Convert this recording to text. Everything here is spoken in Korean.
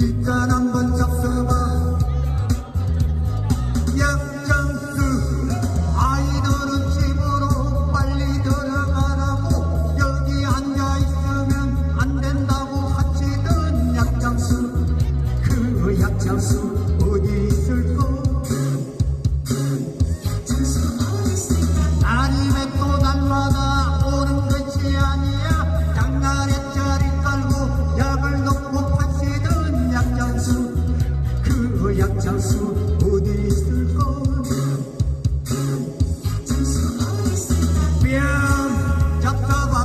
Ikan 장수 어디 있을까 뺨 잡다가